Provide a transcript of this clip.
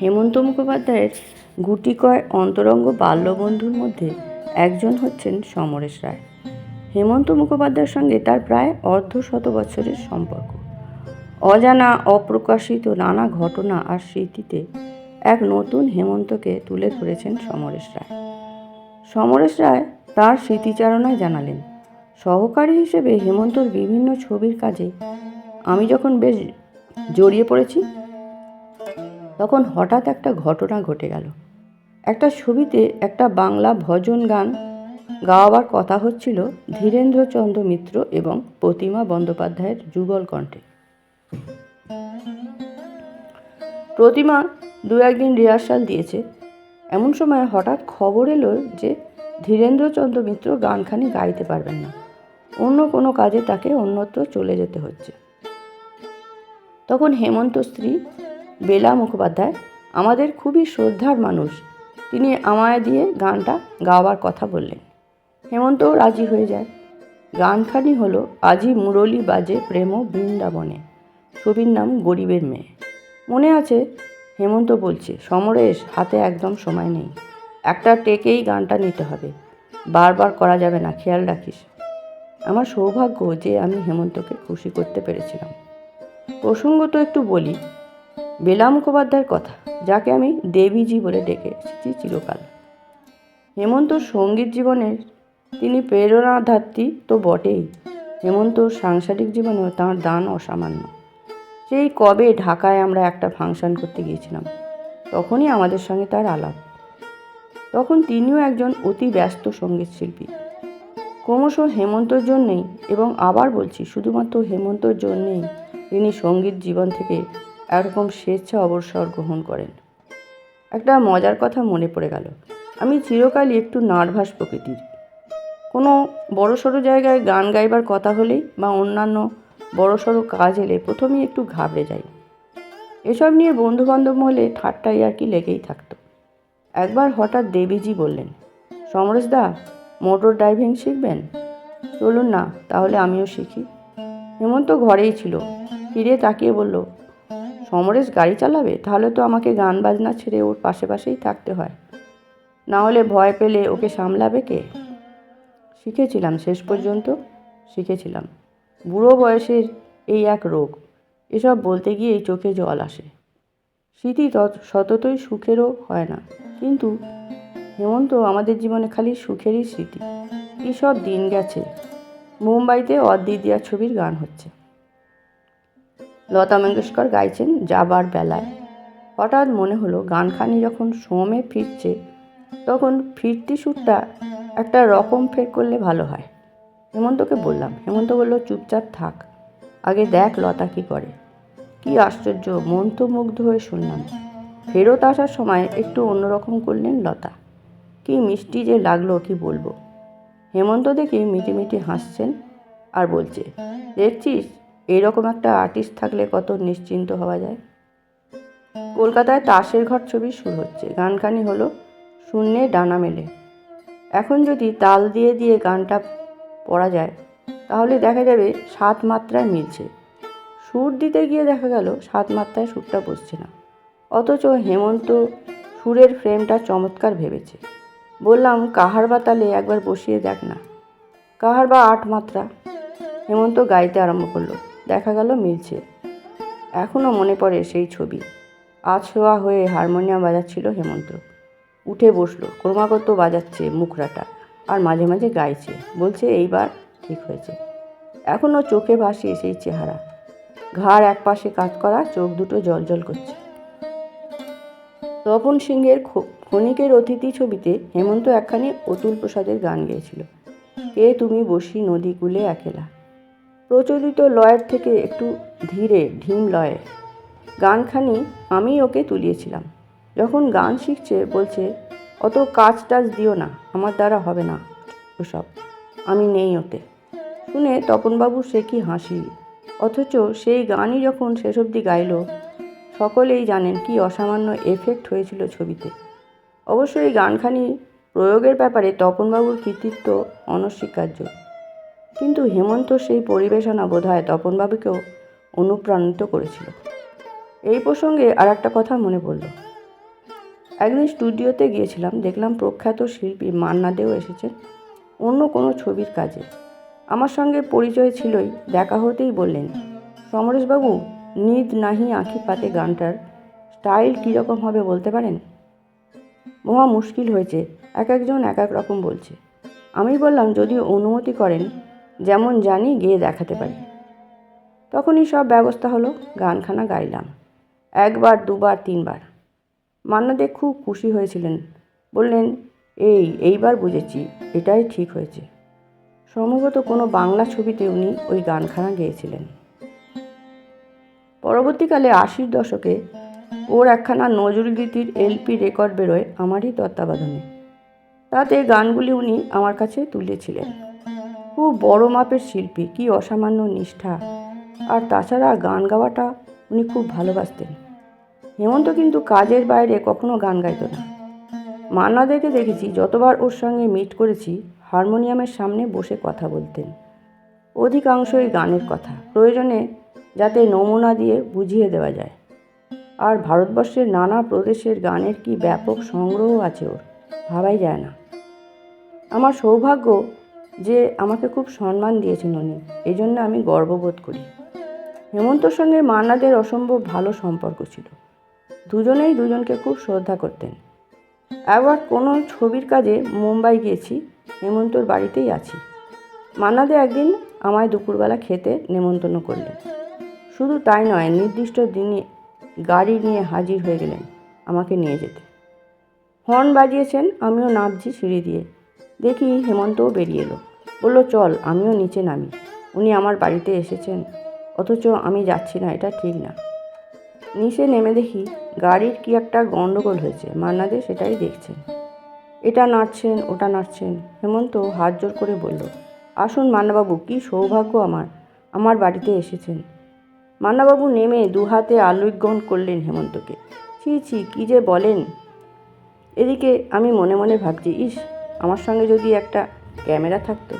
হেমন্ত মুখোপাধ্যায়ের গুটিকয় অন্তরঙ্গ বাল্যবন্ধুর মধ্যে একজন হচ্ছেন সমরেশ রায়। হেমন্ত মুখোপাধ্যায়ের সঙ্গে তার প্রায় অর্ধ শত বছরের সম্পর্ক। অজানা, অপ্রকাশিত নানা ঘটনা আর স্মৃতিতে এক নতুন হেমন্তকে তুলে ধরেছেন সমরেশ রায়। সমরেশ রায় তার স্মৃতিচারণায় জানালেন, সহকারী হিসেবে হেমন্তর বিভিন্ন ছবির কাজে আমি যখন বেশ জড়িয়ে পড়েছি তখন হঠাৎ একটা ঘটনা ঘটে গেল। একটা ছবিতে একটা বাংলা ভজন গান গাওয়াবার কথা হচ্ছিল ধীরেন্দ্রচন্দ্র মিত্র এবং প্রতিমা বন্দ্যোপাধ্যায়ের যুগল কণ্ঠে। প্রতিমা দু একদিন রিহার্সাল দিয়েছে। এমন সময় হঠাৎ খবর এলো যে ধীরেন্দ্রচন্দ্র মিত্র গানখানি গাইতে পারবেন না। অন্য কোনো কাজে তাকে অন্যত্র চলে যেতে হচ্ছে। তখন হেমন্ত স্ত্রী বেলা মুখোপাধ্যায়, আমাদের খুবই শ্রদ্ধার মানুষ। তিনি আমায় দিয়ে গানটা গাওয়ার কথা বললেন। হেমন্তও রাজি হয়ে যায়। গানখানি হলো আজি মুরলি বাজে প্রেম বৃন্দাবনে। ছবির নাম গরিবের মেয়ে। মনে আছে, হেমন্ত বলছে, সমরেশ, হাতে একদম সময় নেই। একটা টেকেই গানটা নিতে হবে। বারবার করা যাবে না, খেয়াল রাখিস। আমার সৌভাগ্য যে আমি হেমন্তকে খুশি করতে পেরেছিলাম। প্রসঙ্গত একটু বলি। বেলা মুখোপাধ্যায়ের কথা, যাকে আমি দেবীজি বলে ডেকে এসেছি চিরকাল। হেমন্ত সংগীত জীবনের তিনি প্রেরণাধাত্রী তো বটেই। হেমন্ত সাংসারিক জীবনেও তাঁর দান অসামান্য। সেই কবে ঢাকায় আমরা একটা ফাংশন করতে গিয়েছিলাম, তখনই আমাদের সঙ্গে তার আলাপ। তখন তিনিও একজন অতি ব্যস্ত সংগীত শিল্পী। ক্রমশ হেমন্তর জন্যেই এবং আবার বলছি, শুধুমাত্র হেমন্তর জন্যেই তিনি সংগীত জীবন থেকে একরকম স্বেচ্ছা অবসর গ্রহণ করেন। একটা মজার কথা মনে পড়ে গেল। আমি চিরকালই একটু নার্ভাস প্রকৃতির। কোনো বড় সড়ো জায়গায় গান গাইবার কথা হলেই বা অন্যান্য বড় সড়ো কাজ এলে প্রথমেই একটু ঘাবড়ে যাই। এসব নিয়ে বন্ধুবান্ধব হলে ঠাট্টাই আর কি লেগেই থাকতো। একবার হঠাৎ দেবীজি বললেন সমরেশদা মোটর ড্রাইভিং শিখবেন? চলুন না, তাহলে আমিও শিখি। হেমন্ত ঘরেই ছিল। ফিরে তাকিয়ে বলল সমরেশ গাড়ি চালাবে? তাহলে তো আমাকে গান বাজনা ছেড়ে ওর পাশে পাশেই থাকতে হয়। না হলে ভয় পেলে ওকে সামলাবে কে? শিখেছিলাম, শেষ পর্যন্ত শিখেছিলাম। বুড়ো বয়সের এই এক রোগ, এসব বলতে গিয়েই চোখে জল আসে। স্মৃতি তত, সততই সুখেরও হয় না। কিন্তু হেমন্ত আমাদের জীবনে খালি সুখেরই স্মৃতি। কী সব দিন গেছে। মুম্বাইতে অদ্বিতীয়া ছবির গান হচ্ছে। লতা মঙ্গেশকর গাইছেন যাবার বেলায়। হঠাৎ মনে হলো গানখানি যখন সোমে ফিরছে, তখন ফিরতি সুরটা একটা রকম ফের করলে ভালো হয়। হেমন্তকে বললাম, হেমন্ত বলল, চুপচাপ থাক, আগে দেখ লতা কি করে। কি আশ্চর্য মন্ত্রমুগ্ধ হয়ে শুনলাম। ফেরত আসার সময় একটু অন্যরকম করলেন লতা। কি মিষ্টি যে লাগল, কি বলব? হেমন্ত দেখে মিটিমিটি হাসছেন আর বলছে, দেখছিস এরকম একটা আর্টিস্ট থাকলে কত নিশ্চিন্ত হওয়া যায়? কলকাতায় তাসের ঘর ছবি শুরু হচ্ছে। গানখানি হলো শূন্যে ডানা মেলে। এখন যদি তাল দিয়ে দিয়ে গানটা পড়া যায়, তাহলে দেখা যাবে সাত মাত্রায় মিলছে। সুর দিতে গিয়ে দেখা গেল সাত মাত্রায় সুরটা বসছে না। অথচ হেমন্ত সুরের ফ্রেমটা চমৎকার ভেবেছে। বললাম, কাহার বা তালে একবার বসিয়ে দেখ না। কাহার বা আট মাত্রা? হেমন্ত গাইতে আরম্ভ করল। দেখা গেল মিলছে। এখনও মনে পড়ে সেই ছবি। আছোয়া হয়ে হারমোনিয়াম বাজাচ্ছিল হেমন্ত। উঠে বসল, ক্রমাগত বাজাচ্ছে মুখরাটা আর মাঝে মাঝে গাইছে। বলছে, এইবার ঠিক হয়েছে। এখনও চোখে ভাসে সেই চেহারা। ঘাড় এক পাশে কাজ করা, চোখ দুটো জল করছে। তপন সিংহের ক্ষণিকের অতিথি ছবিতে হেমন্ত একখানি অতুল প্রসাদের গান গেয়েছিল। কে তুমি বসি নদী কূলে একেলা। প্রচলিত লয়ের থেকে একটু ধীরে ঢিম লয়ে। গানখানি আমি ওকে তুলিয়েছিলাম। যখন গান শিখছে, বলছে, অত কাজ টাজ দিও না, আমার দ্বারা হবে না। ওসব। আমি নেই ওতে। শুনে তপনবাবু সে কি হাসি। অথচ সেই গানই যখন শেষ অবধি গাইল, সকলেই জানেন কি অসামান্য এফেক্ট হয়েছিল ছবিতে। অবশ্য এই গানখানি প্রয়োগের ব্যাপারে তপনবাবুর কৃতিত্ব অনস্বীকার্য। কিন্তু হেমন্ত সেই পরিবেশনা বোধহয় তপনবাবুকেও অনুপ্রাণিত করেছিল। এই প্রসঙ্গে আর একটা কথা মনে পড়ল। একদিন স্টুডিওতে গিয়েছিলাম, দেখলাম প্রখ্যাত শিল্পী মান্না দেও এসেছেন অন্য কোনো ছবির কাজে। আমার সঙ্গে পরিচয় ছিলই, দেখা হতেই বললেন, সমরেশবাবু, নিদ নাহি আঁখি পাতে গানটার স্টাইল কীরকম হবে বলতে পারেন? মহা মুশকিল হয়েছে, এক একজন এক এক রকম বলছে। আমি বললাম, যদি অনুমতি করেন যেমন জানি গিয়ে দেখাতে পারি। তখনই সব ব্যবস্থা হলো, গানখানা গাইলাম। একবার, দুবার, তিনবার। মান্নাদে খুব খুশি হয়েছিলেন। বললেন, এই, এইবার বুঝেছি, এটাই ঠিক হয়েছে। সম্ভবত কোনো বাংলা ছবিতে উনি ওই গানখানা গেয়েছিলেন। পরবর্তীকালে আশির দশকে ওর একখানা নজরুলগীতির এলপি রেকর্ড বেরোয় আমারই তত্ত্বাবধানে। তাতে গানগুলি উনি আমার কাছে তুলেছিলেন। খুব বড় মাপের শিল্পী, কি অসামান্য নিষ্ঠা। আর তাছাড়া গান গাওয়াটা উনি খুব ভালোবাসতেন। হেমন্ত কিন্তু কাজের বাইরে কখনো গান গাইতো না। মান্নাদেরকে দেখেছি, যতবার ওর সঙ্গে মিট করেছি, হারমোনিয়ামের সামনে বসে কথা বলতেন। অধিকাংশই গানের কথা, প্রয়োজনে যাতে নমুনা দিয়ে বুঝিয়ে দেওয়া যায়। আর ভারতবর্ষের নানা প্রদেশের গানের কি ব্যাপক সংগ্রহ আছে ওর, ভাবাই যায় না। আমার সৌভাগ্য যে আমাকে খুব সম্মান দিয়েছেন উনি। এই জন্য আমি গর্ববোধ করি। হেমন্তর সঙ্গে মান্নাদের অসম্ভব ভালো সম্পর্ক ছিল। দুজনেই দুজনকে খুব শ্রদ্ধা করতেন। একবার কোনো ছবির কাজে মুম্বাই গিয়েছি, হেমন্তর বাড়িতেই আছি। মান্নাদে একদিন আমায় দুপুরবেলা খেতে নেমন্তন্ন করলেন। শুধু তাই নয়, নির্দিষ্ট দিনে গাড়ি নিয়ে হাজির হয়ে গেলেন আমাকে নিয়ে যেতে। হর্ন বাজিয়েছেন, আমিও নামছি সিঁড়ি দিয়ে। দেখি হেমন্তও বেরিয়ে এলো। বলল, চল, আমিও নিচে নামি। উনি আমার বাড়িতে এসেছেন। অথচ আমি যাচ্ছি না, এটা ঠিক না। নিচে নেমে দেখি গাড়ির কি একটা গণ্ডগোল হয়েছে। মান্নাদে সেটাই দেখছেন। এটা নাড়ছেন, ওটা নাড়ছেন? হেমন্ত হাত জোর করে বলল, আসুন মান্নাবাবু, কী সৌভাগ্য আমার আমার বাড়িতে এসেছেন। মান্নাবাবু নেমে দু হাতে আলিঙ্গন করলেন হেমন্তকে। ছি ছি, কী যে বলেন? এদিকে আমি মনে মনে ভাবছি, ইস, আমার সঙ্গে যদি একটা ক্যামেরা থাকতো।